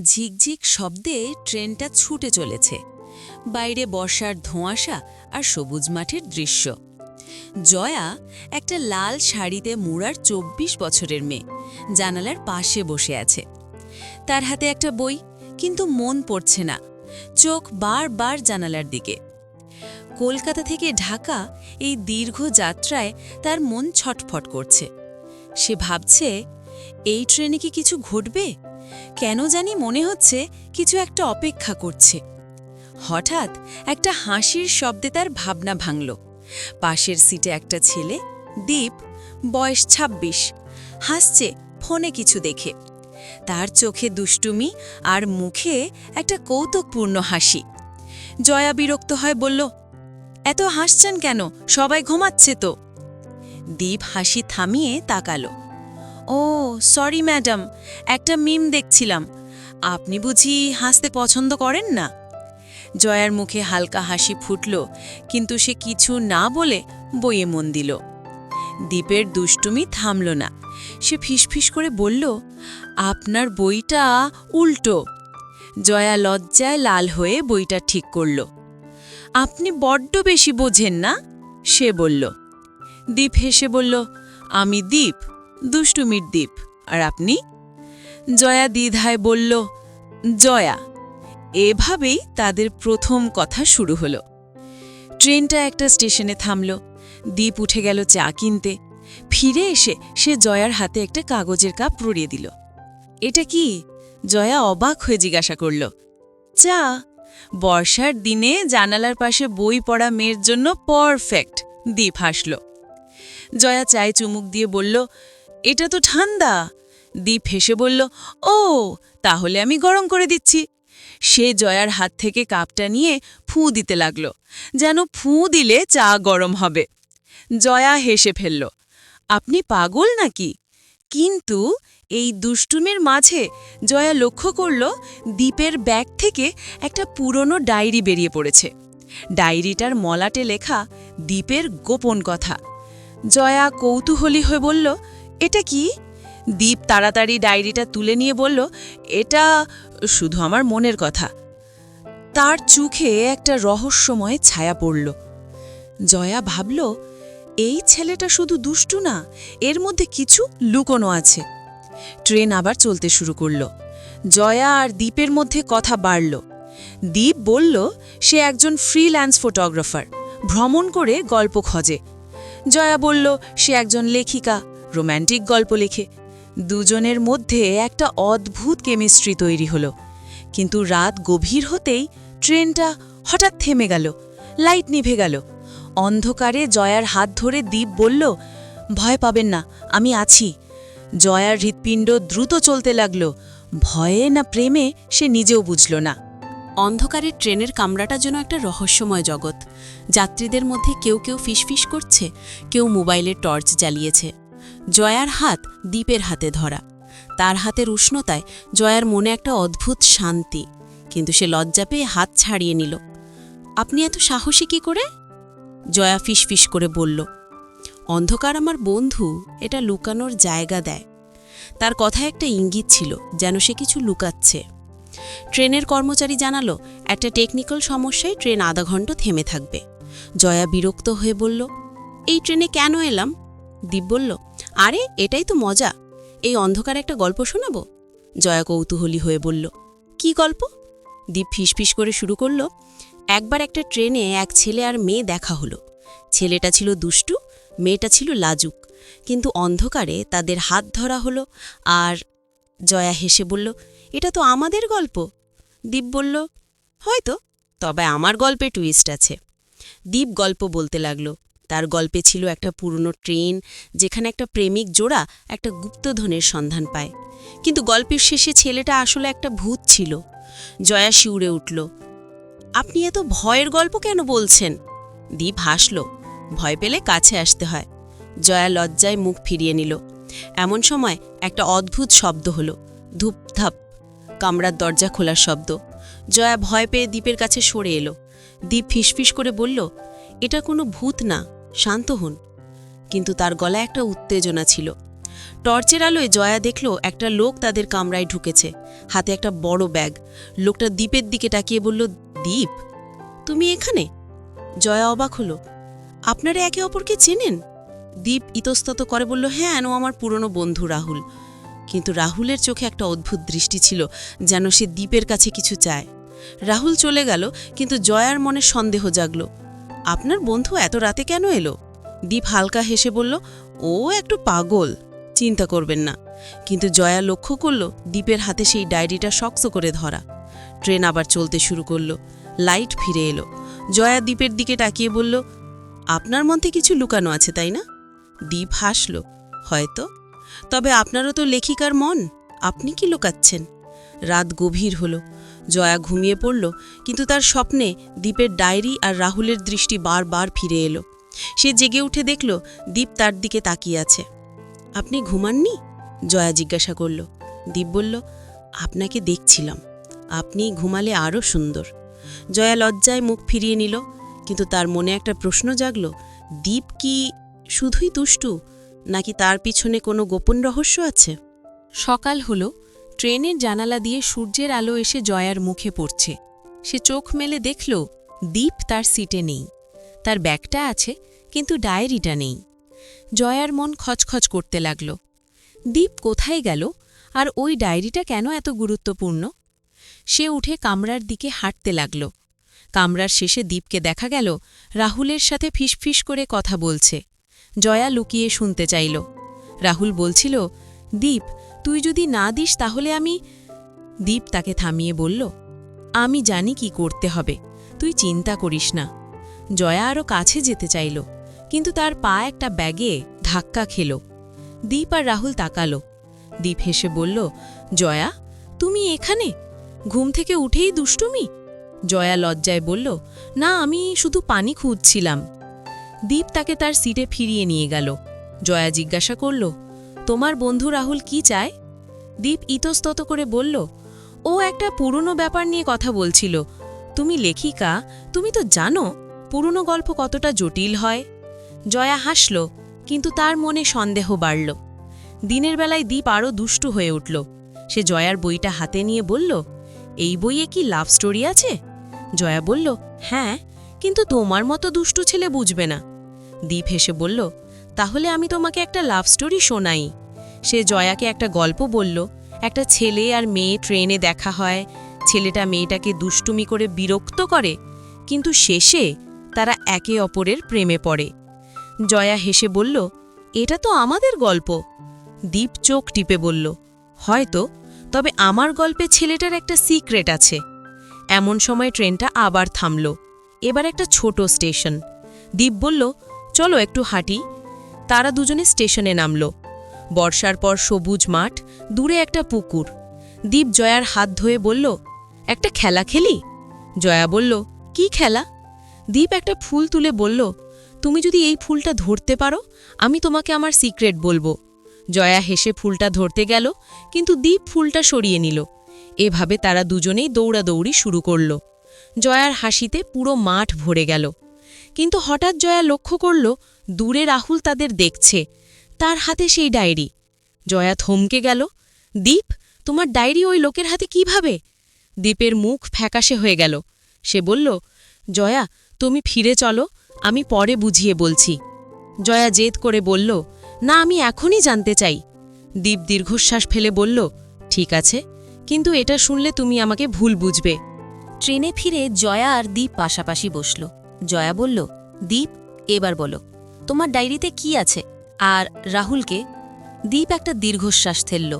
ঝিকঝিক শব্দে ট্রেনটা ছুটে চলেছে। বাইরে বর্ষার ধোঁয়াশা আর সবুজ মাঠের দৃশ্য। জয়া একটা লাল শাড়িতে মুড়ার চব্বিশ বছরের মেয়ে, জানালার পাশে বসে আছে। তার হাতে একটা বই, কিন্তু মন পড়ছে না। চোখ বারবার জানালার দিকে। কলকাতা থেকে ঢাকা এই দীর্ঘ যাত্রায় তার মন ছটফট করছে। সে ভাবছে, এই ট্রেনে কি কিছু ঘটবে? কেন জানি মনে হচ্ছে কিছু একটা অপেক্ষা করছে। হঠাৎ একটা হাসির শব্দে তার ভাবনা ভাঙল। পাশের সিটে একটা ছেলে, দীপ, বয়স ২৬ হাসছে ফোনে কিছু দেখে। তার চোখে দুষ্টুমি আর মুখে একটা কৌতুকপূর্ণ হাসি। জয়া বিরক্ত হয়, বলল, এত হাসছেন কেন? সবাই ঘুমাচ্ছে তো। দীপ হাসি থামিয়ে তাকালো। ও, সরি ম্যাডাম, একটা মিম দেখছিলাম। আপনি বুঝি হাসতে পছন্দ করেন না? জয়ার মুখে হালকা হাসি ফুটল, কিন্তু সে কিছু না বলে বইয়ে মন দিল। দীপের দুষ্টুমি থামল না। সে ফিসফিস করে বলল, আপনার বইটা উল্টো। জয়া লজ্জায় লাল হয়ে বইটা ঠিক করল। আপনি বড্ড বেশি বোঝেন না? সে বলল। দীপ হেসে বলল, আমি দীপ। দুষ্টুমির দ্বীপ আর আপনি? জয়া দ্বিধায় বলল, জয়া, এভাবেই তাদের প্রথম কথা শুরু হলো। ট্রেনটা একটা স্টেশনে থামল। দ্বীপ উঠে গেল চা কিনতে। ফিরে এসে সে জয়ার হাতে একটা কাগজের কাপ রড়িয়ে দিল। এটা কি? জয়া অবাক হয়ে জিজ্ঞাসা করল, চা, বর্ষার দিনে জানালার পাশে বই পড়া মেয়ের জন্য পারফেক্ট দ্বীপ হাসল। জয়া চায় চুমুক দিয়ে বলল এটা তো ঠান্ডা। দীপ হেসে বলল, ও, তাহলে আমি গরম করে দিচ্ছি। সে জয়ার হাত থেকে কাপটা নিয়ে ফুঁ দিতে লাগল, যেন ফুঁ দিলে চা গরম হবে। জয়া হেসে ফেলল, আপনি পাগল নাকি? কিন্তু এই দুষ্টুমের মাঝে জয়া লক্ষ্য করল দ্বীপের ব্যাগ থেকে একটা পুরনো ডায়েরি বেরিয়ে পড়েছে। ডায়েরিটার মলাটে লেখা দ্বীপের গোপন কথা। জয়া কৌতূহলী হয়ে বলল এটা কি? দীপ তাড়াতাড়ি ডায়েরিটা তুলে নিয়ে বলল, এটা শুধু আমার মনের কথা। তার চোখে একটা রহস্যময় ছায়া পড়ল। জয়া ভাবল, এই ছেলেটা শুধু দুষ্টু না, এর মধ্যে কিছু লুকোনো আছে। ট্রেন আবার চলতে শুরু করল। জয়া আর দ্বীপের মধ্যে কথা বাড়ল। দ্বীপ বলল, সে একজন ফ্রিল্যান্স ফটোগ্রাফার, ভ্রমণ করে গল্প খোঁজে। জয়া বলল, সে একজন লেখিকা রোম্যান্টিক গল্প লেখে। দুজনের মধ্যে একটা অদ্ভুত কেমিস্ট্রি তৈরি হলো। কিন্তু রাত গভীর হতেই ট্রেনটা হঠাৎ থেমে গেল, লাইট নিভে গেল। অন্ধকারে জয়ার হাত ধরে দ্বীপ বলল, ভয় পাবেন না, আমি আছি। জয়ার হৃৎপিণ্ড দ্রুত চলতে লাগল। ভয়ে না প্রেমে সে নিজেও বুঝল না। অন্ধকারের ট্রেনের কামরাটা যেন একটা রহস্যময় জগৎ। যাত্রীদের মধ্যে কেউ কেউ ফিসফিস করছে, কেউ মোবাইলের টর্চ জ্বালিয়েছে। জয়ার হাত দ্বীপের হাতে ধরা। তার হাতের উষ্ণতায় জয়ার মনে একটা অদ্ভুত শান্তি, কিন্তু সে লজ্জা পেয়ে হাত ছাড়িয়ে নিল। আপনি এত সাহসী কি করে? জয়া ফিসফিস করে বলল, অন্ধকার আমার বন্ধু, এটা লুকানোর জায়গা দেয়। তার কথায় একটা ইঙ্গিত ছিল, যেন সে কিছু লুকাচ্ছে। ট্রেনের কর্মচারী জানালো, একটা টেকনিক্যাল সমস্যায় ট্রেন আধা ঘণ্টা থেমে থাকবে। জয়া বিরক্ত হয়ে বলল, এই ট্রেনে কেন এলাম? দীপ বলল আরে, এটাই তো মজা। এই অন্ধকার একটা গল্প শোনাব? জয়া কৌতূহলী হয়ে বলল, কি গল্প? দীপ ফিসফিস করে শুরু করল, একবার একটা ট্রেনে এক ছেলে আর মেয়ে দেখা হলো। ছেলেটা ছিল দুষ্টু, মেয়েটা ছিল লাজুক। কিন্তু অন্ধকারে তাদের হাত ধরা হলো আর জয়া হেসে বলল, এটা তো আমাদের গল্প। দীপ বলল, হয়তো, তবে আমার গল্পে টুইস্ট আছে। দীপ গল্প বলতে লাগল তার গল্পে ছিল একটা পুরনো ট্রেন যেখানে একটা প্রেমিক জোড়া একটা গুপ্তধনের সন্ধান পায়। কিন্তু গল্পের শেষে ছেলেটা আসলে একটা ভূত ছিল। জয়া শিউরে উঠল, আপনি এত ভয়ের গল্প কেন বলছেন? দীপ হাসল, ভয় পেলে কাছে আসতে হয়। জয়া লজ্জায় মুখ ফিরিয়ে নিল। এমন সময় একটা অদ্ভুত শব্দ হলো, ধূপধাপ, কামরার দরজা খোলার শব্দ। জয়া ভয় পেয়ে দ্বীপের কাছে সরে এলো। দ্বীপ ফিসফিস করে বলল, এটা কোনো ভূত না। শান্ত হন। কিন্তু তার গলায় একটা উত্তেজনা ছিল। টর্চের আলোয় জয়া দেখল একটা লোক তাদের কামরায় ঢুকেছে। হাতে একটা বড় ব্যাগ। লোকটা দ্বীপের দিকে তাকিয়ে বলল, দ্বীপ, তুমি এখানে? জয়া অবাক হলো। আপনারা একে অপরকে চেনেন? দীপ ইতস্তত করে বলল হ্যাঁ ও আমার পুরনো বন্ধু রাহুল। কিন্তু রাহুলের চোখে একটা অদ্ভুত দৃষ্টি ছিল, যেন সে দ্বীপের কাছে কিছু চায়। রাহুল চলে গেল, কিন্তু জয়ার মনে সন্দেহ জাগল। আপনার বন্ধু এত রাতে কেন এলো? দীপ হালকা হেসে বলল, ও একটু পাগল, চিন্তা করবেন না। কিন্তু জয়া লক্ষ্য করল, দীপের হাতে সেই ডায়েরিটা শক্ত করে ধরা। ট্রেন আবার চলতে শুরু করল, লাইট ফিরে এলো। জয়া দ্বীপের দিকে তাকিয়ে বলল, আপনার মধ্যে কিছু লুকানো আছে, তাই না? দীপ হাসল, হয়তো। তবে আপনারও তো লেখিকার মন, আপনি কি লুকাচ্ছেন? রাত গভীর হলো জয়া ঘুমিয়ে পড়ল, কিন্তু তার স্বপ্নে দীপের ডায়েরি আর রাহুলের দৃষ্টি বারবার ফিরে এলো। সে জেগে উঠে দেখল, দীপ তার দিকে তাকিয়ে আছে। আপনি ঘুমাননি? জয়া জিজ্ঞাসা করল। দীপ বলল, আপনাকে দেখছিলাম। আপনি ঘুমালে আরও সুন্দর। জয়া লজ্জায় মুখ ফিরিয়ে নিল, কিন্তু তার মনে একটা প্রশ্ন জাগল, দীপ কি শুধুই দুষ্টু, নাকি তার পিছনে কোনো গোপন রহস্য আছে? সকাল হলো ট্রেনের জানালা দিয়ে সূর্যের আলো এসে জয়ার মুখে পড়ছে। সে চোখ মেলে দেখল, দীপ তার সিটে নেই। তার ব্যাগটা আছে, কিন্তু ডায়েরিটা নেই। জয়ার মন খচখচ করতে লাগল। দীপ কোথায় গেল? আর ওই ডায়েরিটা কেন এত গুরুত্বপূর্ণ? সে উঠে কামরার দিকে হাঁটতে লাগল। কামরার শেষে দীপকে দেখা গেল, রাহুলের সাথে ফিসফিস করে কথা বলছে। জয়া লুকিয়ে শুনতে চাইল। রাহুল বলছিল, দীপ তুই যদি না দিস, তাহলে আমি দীপ তাকে থামিয়ে বলল, আমি জানি কি করতে হবে, তুই চিন্তা করিস না। জয়া আরও কাছে যেতে চাইল, কিন্তু তার পা একটা ব্যাগে ধাক্কা খেল। দীপ আর রাহুল তাকালো। দীপ হেসে বলল, জয়া, তুমি এখানে? ঘুম থেকে উঠেই দুষ্টুমি? জয়া লজ্জায় বলল, না, আমি শুধু পানি খুঁজছিলাম। দীপ তাকে তার সিটে ফিরিয়ে নিয়ে গেল। জয়া জিজ্ঞাসা করল তোমার বন্ধু রাহুল কি চায়? দীপ ইতস্তত করে বলল, ও একটা পুরনো ব্যাপার নিয়ে কথা বলছিল। তুমি লেখিকা, তুমি তো জানো পুরনো গল্প কতটা জটিল হয়। জয়া হাসল, কিন্তু তার মনে সন্দেহ বাড়ল। দিনের বেলায় দীপ আরও দুষ্টু হয়ে উঠল। সে জয়ার বইটা হাতে নিয়ে বলল, এই বইয়ে কি লাভ স্টোরি আছে? জয়া বলল হ্যাঁ কিন্তু তোমার মতো দুষ্টু ছেলে বুঝবে না। দীপ হেসে বলল তাহলে আমি তোমাকে একটা লাভ স্টোরি শোনাই। সে জয়াকে একটা গল্প বলল। একটা ছেলে আর মেয়ে ট্রেনে দেখা হয়। ছেলেটা মেয়েটাকে দুষ্টুমি করে বিরক্ত করে, কিন্তু শেষে তারা একে অপরের প্রেমে পড়ে। জয়া হেসে বলল, এটা তো আমাদের গল্প। দীপ চোখ টিপে বলল, হয়তো, তবে আমার গল্পে ছেলেটার একটা সিক্রেট আছে। এমন সময় ট্রেনটা আবার থামল। এবার একটা ছোট স্টেশন। দীপ বলল, চলো একটু হাঁটি। তারা দুজনে স্টেশনে নামল। বর্ষার পর সবুজ মাঠ, দূরে একটা পুকুর। দীপ জয়ার হাত ধুয়ে বলল, একটা খেলা খেলি? জয়া বলল, কি খেলা? দীপ একটা ফুল তুলে বলল, তুমি যদি এই ফুলটা ধরতে পারো, আমি তোমাকে আমার সিক্রেট বলব। জয়া হেসে ফুলটা ধরতে গেল, কিন্তু দীপ ফুলটা সরিয়ে নিল। এভাবে তারা দুজনেই দৌড়াদৌড়ি শুরু করল। জয়ার হাসিতে পুরো মাঠ ভরে গেল। কিন্তু হঠাৎ জয়া লক্ষ্য করল, দূরে রাহুল তাদের দেখছে। তার হাতে সেই ডায়েরি। জয়া থমকে গেল, দীপ, তোমার ডায়েরি ওই লোকের হাতে কীভাবে? দীপের মুখ ফ্যাকাশে হয়ে গেল। সে বলল, জয়া, তুমি ফিরে চলো, আমি পরে বুঝিয়ে বলছি। জয়া জেদ করে বলল, না, আমি এখনই জানতে চাই। দীপ দীর্ঘশ্বাস ফেলে বলল, ঠিক আছে, কিন্তু এটা শুনলে তুমি আমাকে ভুল বুঝবে। ট্রেনে ফিরে জয়া আর দীপ পাশাপাশি বসল। জয়া বলল, দীপ, এবার বলো, তোমার ডায়েরিতে কি আছে? আর রাহুলকে, দীপ একটা দীর্ঘশ্বাস ফেলল।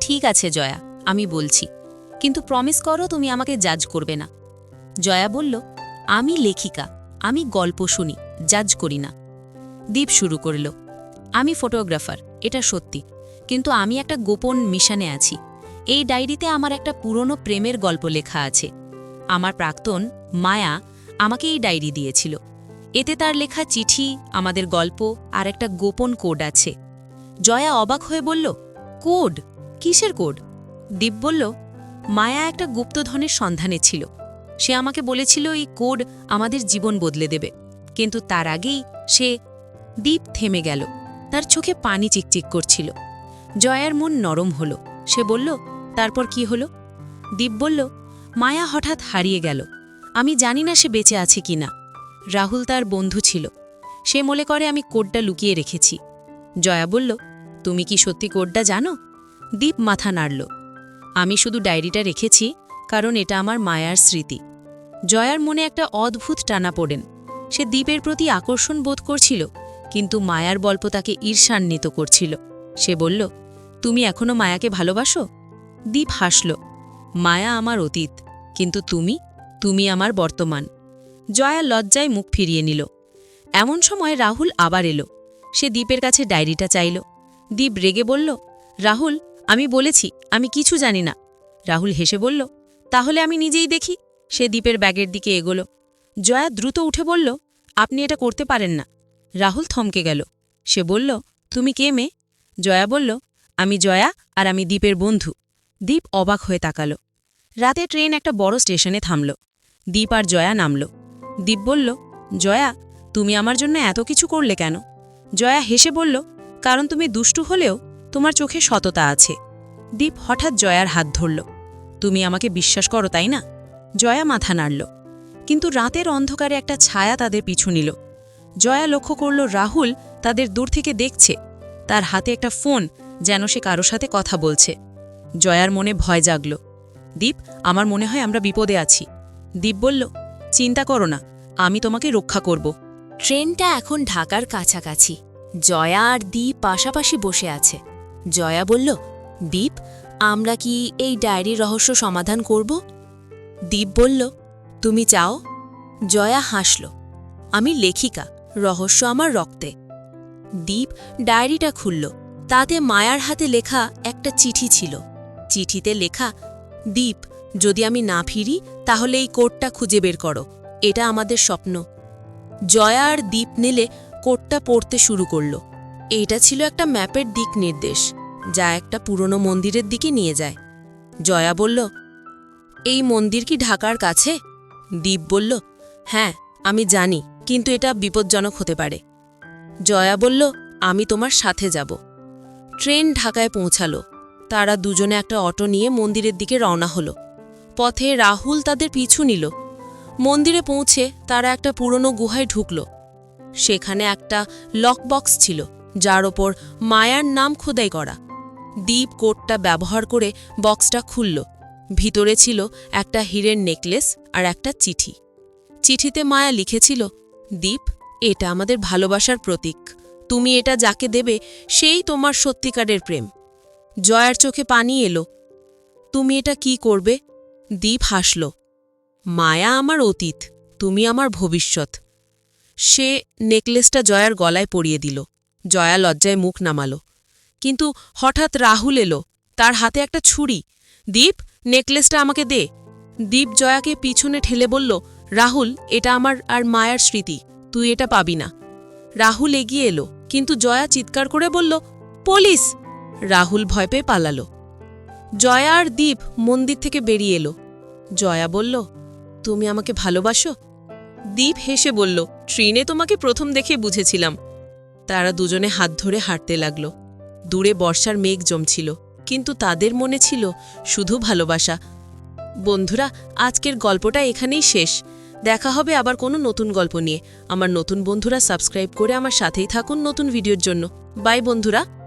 ঠিক আছে জয়া, আমি বলছি, কিন্তু প্রমিস করো তুমি আমাকে জাজ করবে না। জয়া বলল, আমি লেখিকা, আমি গল্প শুনি জাজ করি না। দীপ শুরু করল, আমি ফটোগ্রাফার এটা সত্যি, কিন্তু আমি একটা গোপন মিশনে আছি। এই ডায়েরিতে আমার একটা পুরনো প্রেমের গল্প লেখা আছে। আমার প্রাক্তন মায়া আমাকে এই ডায়েরি দিয়েছিল। এতে তার লেখা চিঠি, আমাদের গল্প আর একটা গোপন কোড আছে। জয়া অবাক হয়ে বলল, কোড? কিসের কোড? দীপ বলল, মায়া একটা গুপ্তধনের সন্ধানে ছিল। সে আমাকে বলেছিল এই কোড আমাদের জীবন বদলে দেবে। কিন্তু তার আগেই সে দ্বীপ থেমে গেল। তার চোখে পানি চিকচিক করছিল। জয়ার মন নরম হলো। সে বলল, তারপর কি হলো? দীপ বলল, মায়া হঠাৎ হারিয়ে গেল। আমি জানি না সে বেঁচে আছে কি না রাহুল তার বন্ধু ছিল। সে মনে করে আমি কোডটা লুকিয়ে রেখেছি। জয়া বলল, তুমি কি সত্যি কোডটা জানো? দীপ মাথা নাড়ল। আমি শুধু ডায়েরিটা রেখেছি, কারণ এটা আমার মায়ার স্মৃতি। জয়ার মনে একটা অদ্ভুত টানা পড়েন। সে দ্বীপের প্রতি আকর্ষণ বোধ করছিল, কিন্তু মায়ার গল্প তাকে ঈর্ষান্বিত করছিল। সে বলল, তুমি এখনও মায়াকে ভালোবাসো? দীপ হাসল, মায়া আমার অতীত, কিন্তু তুমি তুমি আমার বর্তমান। জয়া লজ্জায় মুখ ফিরিয়ে নিল। এমন সময় রাহুল আবার এলো। সে দ্বীপের কাছে ডায়েরিটা চাইল। দীপ রেগে বলল, রাহুল, আমি বলেছি, আমি কিছু জানি না। রাহুল হেসে বলল, তাহলে আমি নিজেই দেখি। সে দ্বীপের ব্যাগের দিকে এগোলো। জয়া দ্রুত উঠে বলল, আপনি এটা করতে পারেন না। রাহুল থমকে গেল। সে বলল, তুমি কে মেয়ে? জয়া বলল, আমি জয়া আর আমি দ্বীপের বন্ধু। দ্বীপ অবাক হয়ে তাকালো। রাতে ট্রেন একটা বড় স্টেশনে থামল। দ্বীপ আর জয়া নামল। দীপ বলল, জয়া, তুমি আমার জন্য এত কিছু করলে কেন? জয়া হেসে বলল, কারণ তুমি দুষ্টু হলেও তোমার চোখে সততা আছে। দীপ হঠাৎ জয়ার হাত ধরল। তুমি আমাকে বিশ্বাস করো, তাই না? জয়া মাথা নাড়ল। কিন্তু রাতের অন্ধকারে একটা ছায়া তাদের পিছু নিল। জয়া লক্ষ্য করল রাহুল তাদের দূর থেকে দেখছে। তার হাতে একটা ফোন, যেন সে কারও সাথে কথা বলছে। জয়ার মনে ভয় জাগল। দীপ, আমার মনে হয় আমরা বিপদে আছি। দীপ বলল, চিন্তা করো না, আমি তোমাকে রক্ষা করব। ট্রেনটা এখন ঢাকার কাছাকাছি। জয়া আর দীপ পাশাপাশি বসে আছে। জয়া বলল, দীপ, আমরা কি এই ডায়েরির রহস্য সমাধান করব? দীপ বলল, তুমি চাও? জয়া হাসল, আমি লেখিকা, রহস্য আমার রক্তে। দীপ ডায়েরিটা খুলল, তাতে মায়ার হাতে লেখা একটা চিঠি ছিল। চিঠিতে লেখা, দীপ যদি আমি না ফিরি, তাহলে এই কোডটা খুঁজে বের করো। এটা আমাদের স্বপ্ন। জয়া আর দ্বীপ নিলে কোডটা পড়তে শুরু করল। এটা ছিল একটা ম্যাপের দিক নির্দেশ, যা একটা পুরনো মন্দিরের দিকে নিয়ে যায়। জয়া বলল, এই মন্দির কি ঢাকার কাছে? দ্বীপ বলল হ্যাঁ আমি জানি, কিন্তু এটা বিপজ্জনক হতে পারে। জয়া বলল, আমি তোমার সাথে যাব। ট্রেন ঢাকায় পৌঁছালো। তারা দুজনে একটা অটো নিয়ে মন্দিরের দিকে রওনা হলো। পথে রাহুল তাদের পিছু নিল। মন্দিরে পৌঁছে তারা একটা পুরনো গুহায় ঢুকল। সেখানে একটা লকবক্স ছিল, যার ওপর মায়ার নাম খোদাই করা। দ্বীপ কোটটা ব্যবহার করে বক্সটা খুলল। ভিতরে ছিল একটা হীরের নেকলেস আর একটা চিঠি। চিঠিতে মায়া লিখেছিল, দীপ, এটা আমাদের ভালোবাসার প্রতীক। তুমি এটা যাকে দেবে, সেই তোমার সত্যিকারের প্রেম। জয়ার চোখে পানি এলো, তুমি এটা কি করবে? দীপ হাসল। মায়া আমার অতীত, তুমি আমার ভবিষ্যৎ। সে নেকলেসটা জয়ার গলায় পরিয়ে দিল। জয়া লজ্জায় মুখ নামালো। কিন্তু হঠাৎ রাহুল এলো, তার হাতে একটা ছুরি। দীপ, নেকলেসটা আমাকে দে। দীপ জয়াকে পিছনে ঠেলে বলল, রাহুল, এটা আমার আর মায়ার স্মৃতি, তুই এটা পাবি না। রাহুল এগিয়ে এলো, কিন্তু জয়া চিৎকার করে বলল, পুলিশ! রাহুল ভয় পেয়ে পালালো। জয়া আর দীপ মন্দির থেকে বেরিয়ে এলো। জয়া বলল, তুমি আমাকে ভালোবাসো? দীপ হেসে বলল, ট্রেনে তোমাকে প্রথম দেখে বুঝেছিলাম। তারা দুজনে হাত ধরে হাঁটতে লাগল। দূরে বর্ষার মেঘ জমছিল, কিন্তু তাদের মনে ছিল শুধু ভালোবাসা। বন্ধুরা, আজকের গল্পটা এখানেই শেষ। দেখা হবে আবার কোনো নতুন গল্প নিয়ে। আমার নতুন বন্ধুরা সাবস্ক্রাইব করে আমার সাথেই থাকুন নতুন ভিডিওর জন্য। বাই বন্ধুরা।